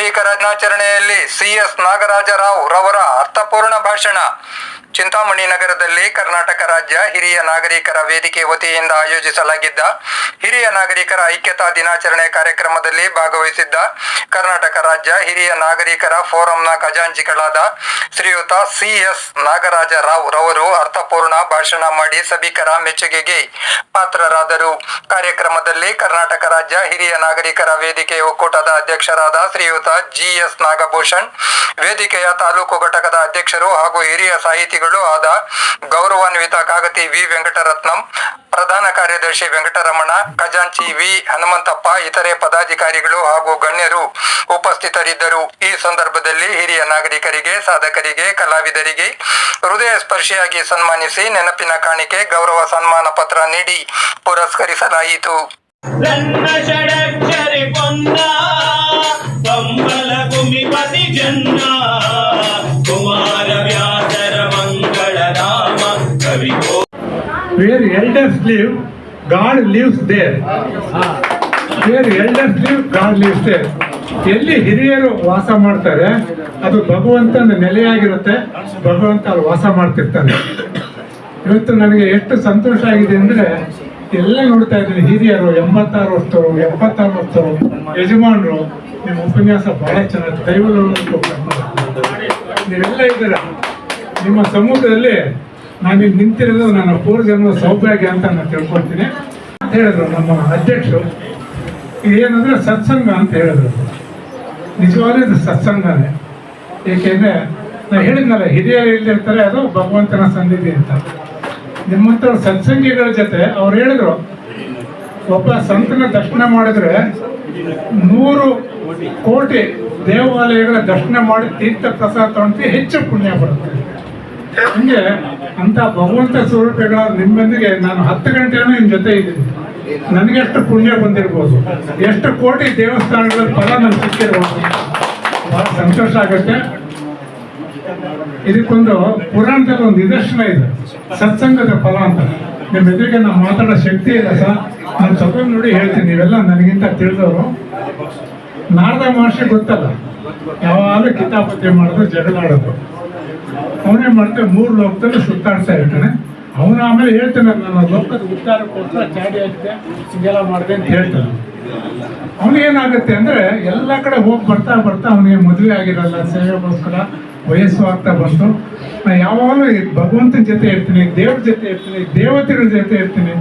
ಹಿರಿಯ ನಾಗರಿಕರ ದಿನಾಚರಣೆಯಲ್ಲಿ ಸಿಎಸ್ ನಾಗರಾಜರಾವ್ ರವರ ಅರ್ಥಪೂರ್ಣ ಭಾಷಣ. ಚಿಂತಾಮಣಿ ನಗರದಲ್ಲಿ ಕರ್ನಾಟಕ ರಾಜ್ಯ ಹಿರಿಯ ನಾಗರಿಕರ ವೇದಿಕೆ ವತಿಯಿಂದ ಆಯೋಜಿಸಲಾಗಿದ್ದ ಹಿರಿಯ ನಾಗರಿಕರ ಐಕ್ಯತಾ ದಿನಾಚರಣೆ ಕಾರ್ಯಕ್ರಮದಲ್ಲಿ ಭಾಗವಹಿಸಿದ್ದ ಕರ್ನಾಟಕ ರಾಜ್ಯ ಹಿರಿಯ ನಾಗರಿಕರ ಫೋರಂನ ಖಜಾಂಚಿಗಳಾದ ಶ್ರೀಯುತ ಸಿಎಸ್ ನಾಗರಾಜ ರಾವ್ ರವರು ಅರ್ಥಪೂರ್ಣ ಭಾಷಣ ಮಾಡಿ ಸಭಿಕರ ಮೆಚ್ಚುಗೆಗೆ ಪಾತ್ರರಾದರು. ಕಾರ್ಯಕ್ರಮದಲ್ಲಿ ಕರ್ನಾಟಕ ರಾಜ್ಯ ಹಿರಿಯ ನಾಗರಿಕರ ವೇದಿಕೆ ಒಕ್ಕೂಟದ ಅಧ್ಯಕ್ಷರಾದ ಶ್ರೀಯುತ ಜಿಎಸ್ ನಾಗಭೂಷಣ್, ವೇದಿಕೆಯ ತಾಲೂಕು ಘಟಕದ ಅಧ್ಯಕ್ಷರು ಹಾಗೂ ಹಿರಿಯ ಸಾಹಿತಿಗಳು ಆದ ಗೌರವಾನ್ವಿತ ಕಾಗತಿ ವಿ ವೆಂಕಟರತ್ನಂ, ಪ್ರಧಾನ ಕಾರ್ಯದರ್ಶಿ ವೆಂಕಟರಮಣ, ಖಜಾಂಚಿ ವಿ ಹನುಮಂತಪ್ಪ, ಇತರೆ ಪದಾಧಿಕಾರಿಗಳು ಹಾಗೂ ಗಣ್ಯರು ಉಪಸ್ಥಿತರಿದ್ದರು. ಈ ಸಂದರ್ಭದಲ್ಲಿ ಹಿರಿಯ ನಾಗರಿಕರಿಗೆ, ಸಾಧಕರಿಗೆ, ಕಲಾವಿದರಿಗೆ ಹೃದಯ ಸ್ಪರ್ಶಿಯಾಗಿ ಸನ್ಮಾನಿಸಿ ನೆನಪಿನ ಕಾಣಿಕೆ, ಗೌರವ ಸನ್ಮಾನ ಪತ್ರ ನೀಡಿ ಪುರಸ್ಕರಿಸಲಾಯಿತು. Where elders live, God lives there. Where elders live, God lives there. ಎಲ್ಲಿ ಹಿರಿಯರು ವಾಸ ಮಾಡ್ತಾರೆ ಅದು ಭಗವಂತನ ನೆಲೆಯಾಗಿರುತ್ತೆ ಭಗವಂತ ಅಲ್ಲಿ ವಾಸ ಮಾಡ್ತಿರ್ತಾನೆ. ಇವತ್ತು ನನಗೆ ಎಷ್ಟು ಸಂತೋಷ ಆಗಿದೆ ಅಂದ್ರೆ ಎಲ್ಲ ನೋಡ್ತಾ ಇದ್ದೀನಿ ಹಿರಿಯರು ಎಂಬತ್ತಾರು ವರ್ಷದವರು ಎಪ್ಪತ್ತಾರು ವರ್ಷದವರು ಯಜಮಾನರು ನಿಮ್ಮ ಉಪನ್ಯಾಸ ಬಹಳ ಚೆನ್ನಾಗಿ ದೈವಗಳು ನೀವೆಲ್ಲ ಇದ್ದೀರ? ನಿಮ್ಮ ಸಮೂಹದಲ್ಲಿ ನಾನು ನಿಂತಿರೋದು ನನ್ನ ಪೂರ್ವಜನ್ಮ ಸೌಭಾಗ್ಯ ಅಂತ ನಾನು ತಿಳ್ಕೊಳ್ತೀನಿ. ಅಂತ ಹೇಳಿದ್ರು ನಮ್ಮ ಅಧ್ಯಕ್ಷರು. ಏನಂದ್ರೆ ಸತ್ಸಂಗ ಅಂತ ಹೇಳಿದ್ರು. ನಿಜವಾಗ್ಲೂ ಇದು ಸತ್ಸಂಗನೇ ಏಕೆಂದ್ರೆ ನಾ ಹೇಳಿದ್ನಲ್ಲ, ಹಿರಿಯರು ಎಲ್ಲಿರ್ತಾರೆ ಅದು ಭಗವಂತನ ಸಂದಿದೆ ಅಂತ. ನಿಮ್ಮಂಥ ಸತ್ಸಂಗಿಗಳ ಜೊತೆ ಅವ್ರು ಹೇಳಿದ್ರು, ಒಬ್ಬ ಸಂತನ ದರ್ಶನ ಮಾಡಿದ್ರೆ ನೂರು ಕೋಟಿ ದೇವಾಲಯಗಳ ದರ್ಶನ ಮಾಡಿ ತೀರ್ಥ ಪ್ರಸಾದ ತಗೊಂಡು ಹೆಚ್ಚು ಪುಣ್ಯ ಬರುತ್ತೆ. ಹಂಗೆ ಅಂತ ಭಗವಂತ ಸ್ವರೂಪಗಳ ನಿಮ್ಮೊಂದಿಗೆ ನಾನು ಹತ್ತು ಗಂಟೆನೂ ನಿಮ್ಮ ಜೊತೆ ಇದ್ದೀನಿ. ನನಗೆಷ್ಟು ಪುಣ್ಯ ಬಂದಿರ್ಬೋದು. ಎಷ್ಟು ಕೋಟಿ ದೇವಸ್ಥಾನಗಳ ಫಲ ನಮ್ಗೆ ಸಿಕ್ಕಿರ್ಬೋದು ಬಹಳ ಸಂತೋಷ ಆಗುತ್ತೆ. ಇದಕ್ಕೊಂದು ಪುರಾಣದಲ್ಲಿ ಒಂದು ನಿದರ್ಶನ ಇದೆ. ಸತ್ಸಂಗದ ಫಲ ಅಂತ. ನಿಮ್ಮ ಎದುರಿಗೆ ನಾವು ಮಾತಾಡೋ ಶಕ್ತಿ ಇಲ್ಲ ಸರ್. ನಾನು ಸ್ವಲ್ಪ ನೋಡಿ ಹೇಳ್ತೀನಿ. ನೀವೆಲ್ಲ ನನಗಿಂತ ತಿಳಿದವರು. ನಾರದ ಮಹರ್ಷಿ ಗೊತ್ತಲ್ಲ. ಯಾವಾಗಲೂ ಕಿತಾಪತಿ ಮಾಡೋದು ಜಗಳಾಡೋದು. ಅವನೇ ಮಾಡ್ತಾ ಮೂರು ಲೋಕದಲ್ಲಿ ಸುತ್ತಾಡ್ತಾ ಇರ್ತಾನೆ. ಅವನು ಆಮೇಲೆ ಹೇಳ್ತಾನೆ, ನನ್ನ ಲೋಕದ ಉದ್ಧಾರಕ್ಕೋಸ್ಕರ ಚಾಡಿ ಹಾಕಿದೆ ಸಿಗಲ್ಲ ಮಾಡಿದೆ ಅಂತ ಹೇಳ್ತಾನೆ ಅವನಿಗೇನಾಗುತ್ತೆ ಅಂದ್ರೆ, ಎಲ್ಲ ಕಡೆ ಹೋಗಿ ಬರ್ತಾ ಬರ್ತಾ ಅವನಿಗೆ ಮದುವೆ ಆಗಿರಲ್ಲ, ಸೇವೆಗೋಸ್ಕರ ವಯಸ್ಸು ಆಗ್ತಾ ಬಂತು. ನಾ ಯಾವಾಗಲೂ ಭಗವಂತನ ಜೊತೆ ಇರ್ತೀನಿ, ದೇವ್ರ ಜೊತೆ ಇರ್ತೀನಿ, ದೇವತೆಗಳ ಜೊತೆ ಇರ್ತೀನಿ.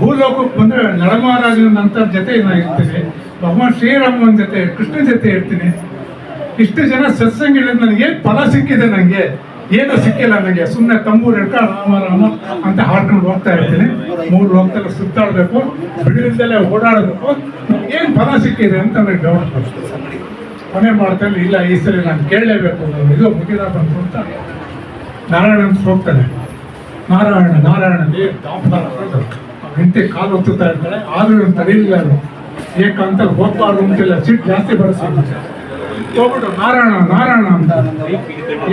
ಭೂಲೋಕಕ್ಕೆ ಬಂದ್ರೆ ನಳಮಹಾರಾಜನ ನಂತರ ಜೊತೆ ನಾ ಇರ್ತೀನಿ. ಭಗವಾನ್ ಶ್ರೀರಾಮನ ಜೊತೆ ಕೃಷ್ಣ ಜೊತೆ ಇರ್ತೀನಿ. ಇಷ್ಟು ಜನ ಸತ್ಸಂಗಿಗಳಿಂದ ನನಗೆ ಫಲ ಸಿಕ್ಕಿದೆ ನನಗೆ ಏನು ಸಿಕ್ಕಿಲ್ಲ ನನಗೆ. ಸುಮ್ಮನೆ ತಂಬೂರು ಹಿಡ್ಕೊಂಡು ರಾಮ ರಾಮ ಅಂತ ಹಾಡ್ಕೊಂಡು ಹೋಗ್ತಾ ಇರ್ತೀನಿ. ಮೂರು ಲೋಕದಲ್ಲಿ ಸುತ್ತಾಡಬೇಕು. ಬಿಡಿಲ್ದಲ್ಲೇ ಓಡಾಡಬೇಕು. ಏನು ಫಲ ಸಿಕ್ಕಿದೆ ಅಂತ ನನಗೆ ಡೌಟ್ ಬಂತು ಕೊನೆ ಮಾಡ್ತಾ ಇಲ್ಲ, ಈ ಸರಿ ನಾನು ಕೇಳಲೇಬೇಕು ಇದು ಮುಗಿದ ಬಂತು ಅಂತ ನಾರಾಯಣ ಅಂತ ಹೋಗ್ತಾನೆ ನಾರಾಯಣ ನಾರಾಯಣ ಹೆಂಡತಿ ಕಾಲು ಒತ್ತುತ್ತಾ ಇರ್ತಾಳೆ. ಆದರೂ ತಡೀಲಿಲ್ಲ ಏಕಾಂತ ಹೋಗ್ಬಾರ್ದು ಅಂತಿಲ್ಲ. ಸೀಟ್ ಜಾಸ್ತಿ ಬರುತ್ತೆ ಹೋಗ್ಬಿಟ್ಟು ನಾರಾಯಣ ನಾರಾಯಣ ಅಂತ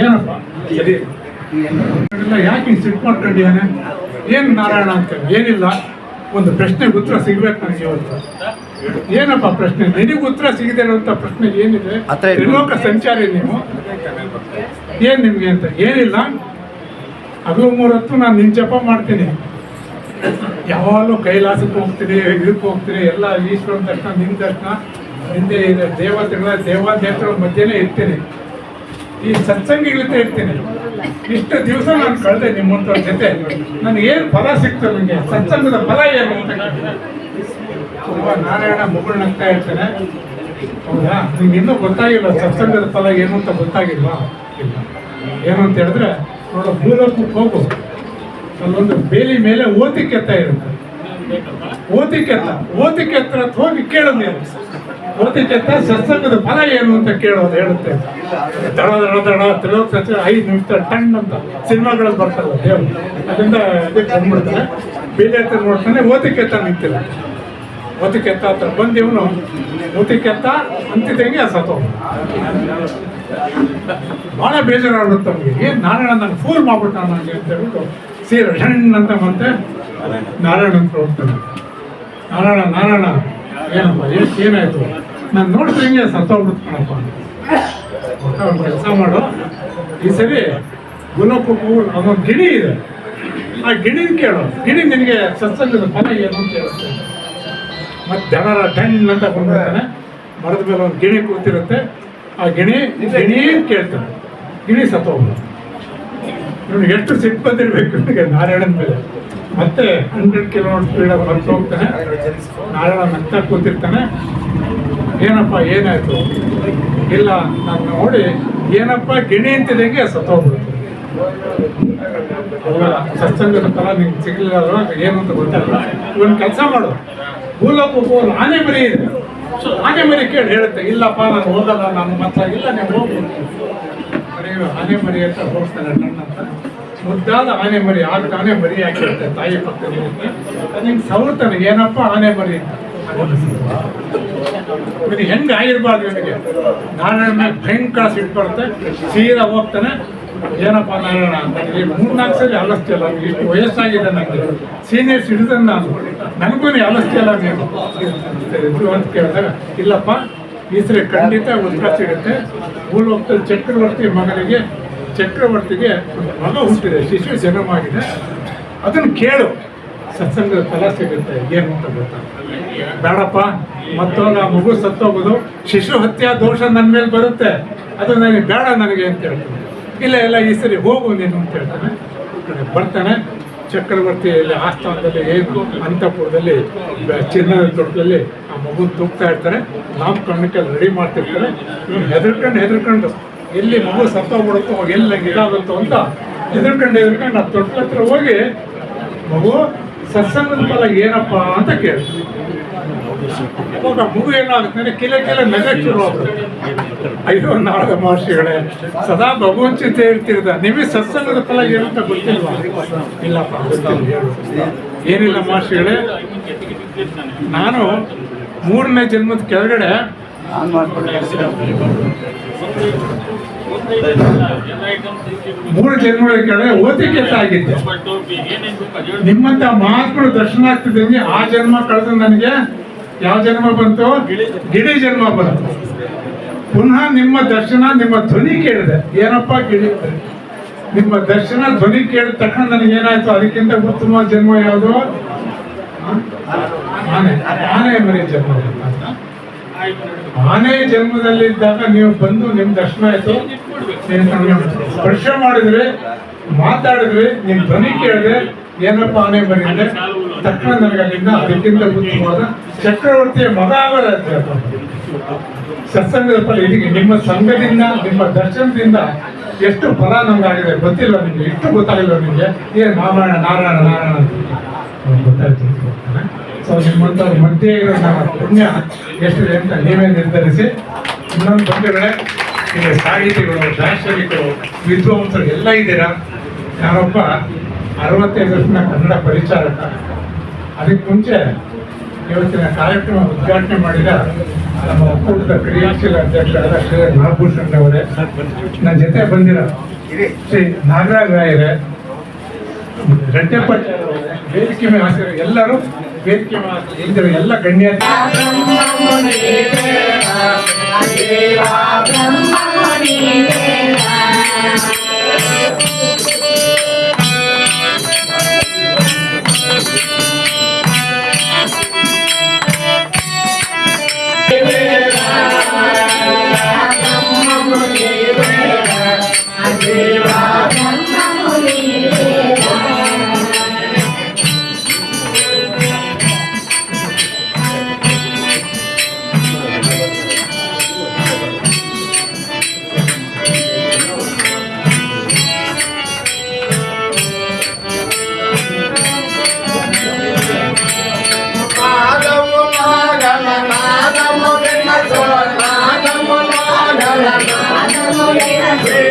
ಏನಪ್ಪ? ಯಾಕೆ ಸಿಟ್ ಸಿಟ್ಟು ಮಾಡ್ಕೊಂಡಿಯಾನೆ ಏನು ನಾರಾಯಣ ಅಂತ ಏನಿಲ್ಲ. ಒಂದು ಪ್ರಶ್ನೆಗೆ ಉತ್ತರ ಸಿಗ್ಬೇಕು ನನಗೆ ಇವತ್ತು. ಏನಪ್ಪ ಪ್ರಶ್ನೆ? ನಿನಗೆ ಉತ್ತರ ಸಿಗದೆ ಇರುವಂತ ಪ್ರಶ್ನೆ ಏನಿದೆ? ತ್ರಿಲೋಕ ಸಂಚಾರಿ ನೀವು. ಏನ್ ನಿಮ್ಗೆ ಅಂತ? ಏನಿಲ್ಲ. ಅದು ಮೂರತ್ತು ನಾನು ನಿನ್ ಜಪ ಮಾಡ್ತೀನಿ. ಯಾವಾಗಲೂ ಕೈಲಾಸಕ್ಕೆ ಹೋಗ್ತೀನಿ ಇದಕ್ಕೆ ಹೋಗ್ತೀನಿ ಎಲ್ಲ ಈಶ್ವರನ ದರ್ಶನ ನಿನ್ನ ದರ್ಶನ. ಹಿಂದೆ ದೇವತೆಗಳ ದೇವಾದೇವತೆಗಳ ಮಧ್ಯನೇ ಇರ್ತೀನಿ. ಈ ಸತ್ಸಂಗಿಗಳಿಂದ ಇರ್ತೀನಿ. ಇಷ್ಟು ದಿವಸ ನಾನು ಕಳೆದೆ ನಿಮ್ಮಂಥವ್ರ ಜೊತೆ. ನನಗೇನು ಫಲ ಸಿಕ್ತು ನನಗೆ ಸತ್ಸಂಗದ ಫಲ ಏನು ಅಂತ ನಾರಾಯಣ ನಾರಾಯಣ ಮುಗುಳ್ನಗ್ತಾ ಇರ್ತಾನೆ ಹೌದಾ? ನಿಮ್ಗೆ ಇನ್ನೂ ಗೊತ್ತಾಗಿಲ್ಲ ಸತ್ಸಂಗದ ಫಲ ಏನು ಅಂತ ಗೊತ್ತಾಗಿಲ್ವಾ? ಏನು ಅಂತ ಹೇಳಿದ್ರೆ, ನೋಡೋ ಮೂಲಕ್ಕೂ ಹೋಗು. ಅಲ್ಲೊಂದು ಬೇಲಿ ಮೇಲೆ ಓತಿ ಕೆತ್ತ ಇರುತ್ತೆ. ಓತಿ ಕೆತ್ತ. ಓತಿ ಕೆತ್ತ ಹೋಗಿ ಕೇಳೋದು ಕೆತ್ತ ಸತ್ಸಂಗದ ಫಲ ಏನು ಅಂತ ಕೇಳೋದು ಹೇಳುತ್ತೆ. ದಡ ದಡ ದಡ ಸತ್ಯ, ಐದು ನಿಮಿಷ ಟಣ್ ಅಂತ ಸಿನಿಮಾಗಳಲ್ಲಿ ಬರ್ತಲ್ಲ ದೇವ್ರು. ಅದರಿಂದ ಅದಕ್ಕೆ ಬಂದ್ಬಿಡ್ತಾನೆ ಬೇಲಿ ಹತ್ರ ನೋಡ್ತಾನೆ ಕೆತ್ತ ನಿಂತಿಲ್ಲ. ಒತ್ತಿಕೆತ್ತ ಹತ್ರ ಬಂದಿವನು. ಒತ್ತಿಕೆತ್ತ ಅಂತಿದ್ದಂಗೆ ಸತ್ತೋ ಭಾಳ ಬೇಜಾರಾಗುತ್ತೆ ನಮಗೆ ಏನು ನಾರಾಯಣ ನಂಗೆ ಫೂಲ್ ಮಾಡ್ಬಿಟ್ಟ ನನಗೆ ಅಂತ ಹೇಳ್ಬಿಟ್ಟು ಸೀರೆ ಹಣ್ಣು ಅಂತ ಮತ್ತೆ ನಾರಾಯಣ ಅಂತ ಹೋಗ್ತಾನೆ ನಾರಾಯಣ ನಾರಾಯಣ, ಏನಪ್ಪ ಏನು ಏನಾಯ್ತು? ನಾನು ನೋಡಿದ್ರೆ ಹಿಂಗೆ ಸತ್ತೋಗ್ಬಿಡ್ತು ಕಣಪ್ಪ. ಕೆಲಸ ಮಾಡು. ಈ ಸರಿ ಹೂವು ಅದೊಂದು ಗಿಣಿ ಇದೆ. ಆ ಗಿಣಿನ ಕೇಳು. ಗಿಣಿ ನಿನಗೆ ಸತ್ಸಂಗದ ಫಲ ಏನು ಅಂತ ಹೇಳುತ್ತೆ. ಮತ್ತೆ ಜನರ ಟೆನ್ ಅಂತ ಬಂದಿರ್ತಾನೆ ಮರದ ಮೇಲೆ ಒಂದು ಗಿಣಿ ಕೂತಿರುತ್ತೆ. ಆ ಗಿಣಿ ಗಿಣಿ ಕೇಳ್ತಾನೆ. ಗಿಣಿ ಸತ್ತೋಗ್ಬಿಡ ಇವ್ನಿಗೆ ಎಷ್ಟು ಸಿಟ್ಟು ಬಂದಿರಬೇಕು ನಾರಾಯಣನ ಮೇಲೆ. ಮತ್ತೆ ಹಂಡ್ರೆಡ್ ಕಿಲೋಮೀಟರ್ ಸ್ಪೀಡಲ್ಲಿ ಬರ್ತಾ ಹೋಗ್ತಾನೆ. ನಾರಾಯಣ ಮೆತ್ತ ಕೂತಿರ್ತಾನೆ. ಏನಪ್ಪ, ಏನಾಯ್ತು? ಇಲ್ಲ, ನಾನು ನೋಡಿ, ಏನಪ್ಪ, ಗಿಣಿ ಅಂತಿದಂಗೆ ಸತ್ತೋಗ್ಬಿಡ್ತು ಸತ್ಸಂಗದ ಫಲ ನಿಂಗೆ ಸಿಗ್ಲಿಲ್ಲ ಏನು ಅಂತ ಗೊತ್ತಿಲ್ಲ. ಇವನ್ ಕೆಲಸ ಮಾಡು. ಭೂಲೋಕ ಒಂದು ಆನೆ ಮರಿ ಇದೆ. ಆನೆ ಮರಿ ಕೇಳಿ ಹೇಳುತ್ತೆ, ಇಲ್ಲಪ್ಪ, ನಾನು ಹೋಗಲ್ಲ, ನಾನು ಇಲ್ಲ ನೀವು ಹೋಗ್ಬಿಡ್ತೀನಿ ಬರೀ ಆನೆ ಮರಿ ಅಂತ ಹೋಗ್ತಾನೆ ನನ್ನ ಅಂತ ಮುದ್ದಾದ ಆನೆ ಮರಿ ಆಗ ಆನೆ ಮರಿ ಹಾಕಿರುತ್ತೆ ತಾಯಿ ಪಕ್ಕದಲ್ಲಿ? ಹಿಂಗೆ ಸವರ್ತಾನೆ ಏನಪ್ಪ ಆನೆ ಮರಿ ಇವನಿಗೆ ಹೆಂಗೆ ಆಗಿರ್ಬಾರ್ದು ಇವನಿಗೆ ನಾರಾಯಣ ಭಯಂಕರ ಸಿಟ್ಟು ಬರುತ್ತೆ. ಸೀದಾ ಹೋಗ್ತಾನೆ, ಏನಪ್ಪ ನಾರಾಯಣ ಅಂತ ನನಗೆ ಮೂರ್ನಾಲ್ಕು ಸಲ ಅಲಸ್ತಿಯಲ್ಲ ನನಗೆ ಇಷ್ಟು ವಯಸ್ಸಾಗಿದೆ ನನಗೆ ಸೀನಿಯರ್ ಸಿಟಿಸನ್ ನಾನು. ನನಗೂ ಅಲಸ್ತಿಯಲ್ಲ ನೀನು. ಅಂತ ಕೇಳಿದಾಗ, ಇಲ್ಲಪ್ಪ, ಈ ಸರಿ ಖಂಡಿತ ಉತ್ತರ ಸಿಗುತ್ತೆ. ಭೂಲೋಕದಲ್ಲಿ ಚಕ್ರವರ್ತಿ ಮಗನಿಗೆ, ಚಕ್ರವರ್ತಿಗೆ ಮಗ ಹುಟ್ಟಿದೆ, ಶಿಶು ಜನ್ಮವಾಗಿದೆ. ಅದನ್ನು ಕೇಳು. ಸತ್ಸಂಗದ ಫಲ ಸಿಗುತ್ತೆ, ಏನು ಅಂತ ಗೊತ್ತಾ? ಬೇಡಪ್ಪ ಮತ್ತೊಂದು ಆ ಮಗು ಸತ್ತೋಗೋದು, ಶಿಶು ಹತ್ಯಾ ದೋಷ ನನ್ನ ಮೇಲೆ ಬರುತ್ತೆ. ಅದು ನನಗೆ ಬೇಡ ನನಗೆ ಅಂತ ಹೇಳ್ತಾನೆ. ಇಲ್ಲ ಇಲ್ಲ, ಈ ಸರಿ ಹೋಗು ನೀನು ಅಂತ ಹೇಳ್ತಾನೆ. ಬರ್ತಾನೆ. ಚಕ್ರವರ್ತಿಯಲ್ಲಿ ಆಸ್ಥಾನದಲ್ಲಿ ಏನು ಅಂತಪುರದಲ್ಲಿ ಚಿನ್ನದ ತೊಟ್ಟದಲ್ಲಿ ಆ ಮಗು ತೂಗ್ತಾ ಇರ್ತಾರೆ ನಾಮಕರಣಕ್ಕೆಲ್ಲ ರೆಡಿ ಮಾಡ್ತಿರ್ತಾರೆ ಇವ್ನು ಹೆದರ್ಕೊಂಡು ಹೆದರ್ಕೊಂಡು, ಎಲ್ಲಿ ಮಗು ಸತ್ತೋಗ್ಬಿಡುತ್ತೋ, ಎಲ್ಲಿ ನಂಗೆ ಇದಾಗುತ್ತೋ ಅಂತ ಹೆದರ್ಕೊಂಡು ಹೆದರ್ಕೊಂಡು ಆ ತೊಟ್ಲ ಹತ್ರ ಹೋಗಿ ಮಗು ಸತ್ಸಂಗದ ಫಲ ಏನಪ್ಪ ಅಂತ ಕೇಳ್ತಾರೆ. ಅವಾಗ ಮಗು ಏನಾಗುತ್ತೆ ಕಿಲೆ ಕಿಲೆ ನಗಕ್ಕೆ ಶುರು ಆಗ್ತದೆ ಅಯ್ಯೋ, ನಾರದ ಮಹರ್ಷಿಗಳೇ, ಸದಾ ಭಗವನ್ ಚಿಂತೆ ಇರ್ತಿರ್ದ ನಿಮಗೆ ಸತ್ಸಂಗದ ಫಲ ಏನಂತ ಗೊತ್ತಿಲ್ವಾ? ಇಲ್ಲಪ್ಪ. ಏನಿಲ್ಲ ಮಹರ್ಷಿಗಳೇ. ನಾನು ಮೂರನೇ ಜನ್ಮದ ಕೆಳಗಡೆ ಮೂರು ಜನ್ಮಗಳ ಓದಿ ಓದಿಕೆ ಆಗಿದ್ದೆ ನಿಮ್ಮಂತ ಮಹಾತ್ಮರು ದರ್ಶನ ಆಗ್ತಿದ್ದೀನಿ ಆ ಜನ್ಮ ಕಳೆದು ನನಗೆ ಯಾವ ಜನ್ಮ ಬಂತು? ಗಿಡಿ ಜನ್ಮ ಬಂತು. ಪುನಃ ನಿಮ್ಮ ದರ್ಶನ, ನಿಮ್ಮ ಧ್ವನಿ ಕೇಳಿದೆ. ಏನಪ್ಪ ಗಿಳಿ? ನಿಮ್ಮ ದರ್ಶನ, ಧ್ವನಿ ಕೇಳಿದ ತಕ್ಷಣ ನನಗೆ ಏನಾಯ್ತು? ಅದಕ್ಕಿಂತ ಉತ್ತಮ ಜನ್ಮ ಯಾವುದು? ಆನೆ. ಆನೆ ಮರಿ ಜನ್ಮ. ಆನೆ ಜನ್ಮದಲ್ಲಿದ್ದಾಗ ನೀವು ಬಂದು ನಿಮ್ ದರ್ಶನ ಆಯ್ತು. ಸ್ಪರ್ಶ ಮಾಡಿದ್ರೆ ಮಾತಾಡಿದ್ರೆ ನಿಮ್ ಧ್ವನಿ ಕೇಳಿದ್ರೆ ಏನಪ್ಪ ಆನೆ ಬಂದಿದೆ? ತಕ್ಷಣ ನನಗೆ ಅಲ್ಲಿಂದ ಅದಕ್ಕಿಂತ ಉತ್ತಮವಾದ ಚಕ್ರವರ್ತಿಯ ಮಗ ಆಗಲ್ಲ. ಸತ್ಸಂಗದ ಫಲ ಇದಕ್ಕೆ ನಿಮ್ಮ ಸಂಘದಿಂದ, ನಿಮ್ಮ ದರ್ಶನದಿಂದ ಎಷ್ಟು ಫಲ ನಮ್ಗಾಗಿದೆ ಗೊತ್ತಿಲ್ಲ ನಿಮ್ಗೆ? ಎಷ್ಟು ಗೊತ್ತಾಗಿಲ್ಲ ನಿಮ್ಗೆ? ಏ, ನಾರಾಯಣ ನಾರಾಯಣ ನಾರಾಯಣ ಅಂತ ಗೊತ್ತಾಯ್ತು. ಸೊ ನಿಮ್ಮಂಥವ್ರ ಮಧ್ಯೆ ಇರೋ ನಮ್ಮ ಪುಣ್ಯ ಎಷ್ಟಿದೆ ಅಂತ ನೀವೇ ನಿರ್ಧರಿಸಿ. ಇನ್ನೊಂದು ಬಂಧುಗಳೇ, ಇಲ್ಲಿ ಸಾಹಿತಿಗಳು, ದಾರ್ಶನಿಕರು, ವಿದ್ವಾಂಸರು ಎಲ್ಲ ಇದ್ದೀರಾ? ನಾನೊಬ್ಬ ಅರವತ್ತೈದು ವರ್ಷದ ಕನ್ನಡ ಪರಿಚಾರಕ ಅದಕ್ಕೆ ಮುಂಚೆ ಇವತ್ತಿನ ಕಾರ್ಯಕ್ರಮ ಉದ್ಘಾಟನೆ ಮಾಡಿದ ನಮ್ಮ ಒಕ್ಕೂಟದ ಕ್ರಿಯಾಶೀಲ ಅಧ್ಯಕ್ಷರಾದ ಶ್ರೀ ನಾಗಭೂಷಣ್ ಅವರೇ. ನನ್ನ ಜೊತೆ ಬಂದಿರೋ ಶ್ರೀ ನಾಗರಾಜ್ ರಾಯರೇ ರಟ್ಟೆಪ್ಪ ವೇದಿಕೆ ಮೇಲೆ ಹಾಕಿರೋ ಎಲ್ಲರೂ ವೇದಿಕೆ ಮೇಲೆ ಹಾಕಿರೋ ಎಲ್ಲ ಗಣ್ಯ ದೇವ Thank.